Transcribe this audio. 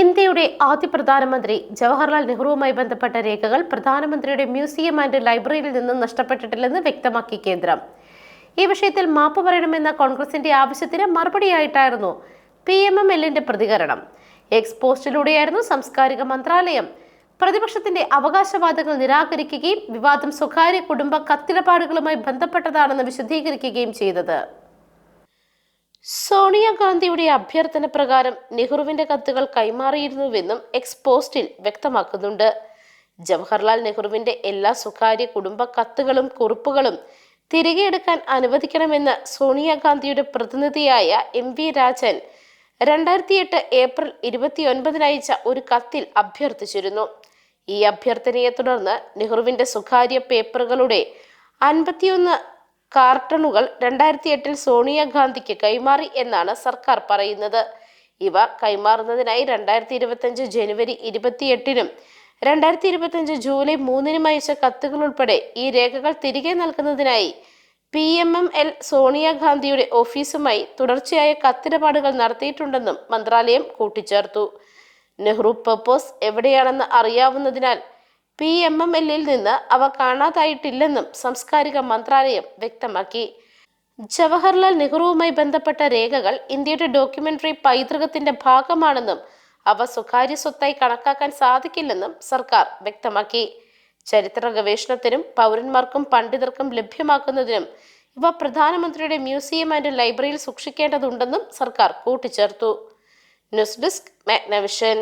ഇന്ത്യയുടെ ആദ്യ പ്രധാനമന്ത്രി ജവഹർലാൽ നെഹ്റുവുമായി ബന്ധപ്പെട്ട രേഖകൾ പ്രധാനമന്ത്രിയുടെ മ്യൂസിയം ആൻഡ് ലൈബ്രറിയിൽ നിന്നും നഷ്ടപ്പെട്ടിട്ടില്ലെന്ന് വ്യക്തമാക്കി കേന്ദ്രം. ഈ വിഷയത്തിൽ മാപ്പ് പറയണമെന്ന കോൺഗ്രസിന്റെ ആവശ്യത്തിന് മറുപടിയായിട്ടായിരുന്നു പി എം എം എല്ലിന്റെ പ്രതികരണം. എക്സ് പോസ്റ്റിലൂടെയായിരുന്നു സാംസ്കാരിക മന്ത്രാലയം പ്രതിപക്ഷത്തിന്റെ അവകാശവാദങ്ങൾ നിരാകരിക്കുകയും വിവാദം സ്വകാര്യ കുടുംബ കത്തിടപാടുകളുമായി ബന്ധപ്പെട്ടതാണെന്ന് വിശദീകരിക്കുകയും ചെയ്തത്. സോണിയാഗാന്ധിയുടെ അഭ്യർത്ഥന പ്രകാരം നെഹ്റുവിന്റെ കത്തുകൾ കൈമാറിയിരുന്നുവെന്നും എക്സ് പോസ്റ്റിൽ വ്യക്തമാക്കുന്നുണ്ട്. ജവഹർലാൽ നെഹ്റുവിന്റെ എല്ലാ സ്വകാര്യ കുടുംബ കത്തുകളും കുറിപ്പുകളും തിരികെ എടുക്കാൻ അനുവദിക്കണമെന്ന് സോണിയാഗാന്ധിയുടെ പ്രതിനിധിയായ എം വി രാജൻ രണ്ടായിരത്തി എട്ട് ഏപ്രിൽ ഇരുപത്തിയൊൻപതിന് അയച്ച ഒരു കത്തിൽ അഭ്യർത്ഥിച്ചിരുന്നു. ഈ അഭ്യർത്ഥനയെ തുടർന്ന് നെഹ്റുവിന്റെ സ്വകാര്യ പേപ്പറുകളുടെ അൻപത്തിയൊന്ന് കാർട്ടണുകൾ രണ്ടായിരത്തി എട്ടിൽ സോണിയാഗാന്ധിക്ക് കൈമാറി എന്നാണ് സർക്കാർ പറയുന്നത്. ഇവ കൈമാറുന്നതിനായി രണ്ടായിരത്തി ഇരുപത്തഞ്ച് ജനുവരി ഇരുപത്തിയെട്ടിനും രണ്ടായിരത്തി ഇരുപത്തഞ്ച് ജൂലൈ മൂന്നിനും അയച്ച കത്തുകൾ ഉൾപ്പെടെ ഈ രേഖകൾ തിരികെ നൽകുന്നതിനായി പി എം എം എൽ സോണിയാഗാന്ധിയുടെ ഓഫീസുമായി തുടർച്ചയായ കത്തിടപാടുകൾ നടത്തിയിട്ടുണ്ടെന്നും മന്ത്രാലയം കൂട്ടിച്ചേർത്തു. നെഹ്റു പർപ്പോസ് എവിടെയാണെന്ന് അറിയാവുന്നതിനാൽ പി എം എം എല്ലിൽ നിന്ന് അവ കാണാതായിട്ടില്ലെന്നും സാംസ്കാരിക മന്ത്രാലയം വ്യക്തമാക്കി. ജവഹർലാൽ നെഹ്റുവുമായി ബന്ധപ്പെട്ട രേഖകൾ ഇന്ത്യയുടെ ഡോക്യുമെന്ററി പൈതൃകത്തിന്റെ ഭാഗമാണെന്നും അവ സ്വകാര്യ സ്വത്തായി കണക്കാക്കാൻ സാധിക്കില്ലെന്നും സർക്കാർ വ്യക്തമാക്കി. ചരിത്ര ഗവേഷണത്തിനും പൗരന്മാർക്കും പണ്ഡിതർക്കും ലഭ്യമാക്കുന്നതിനും ഇവ പ്രധാനമന്ത്രിയുടെ മ്യൂസിയം ആൻഡ് ലൈബ്രറിയിൽ സൂക്ഷിക്കേണ്ടതുണ്ടെന്നും സർക്കാർ കൂട്ടിച്ചേർത്തു. News desk Magnavision.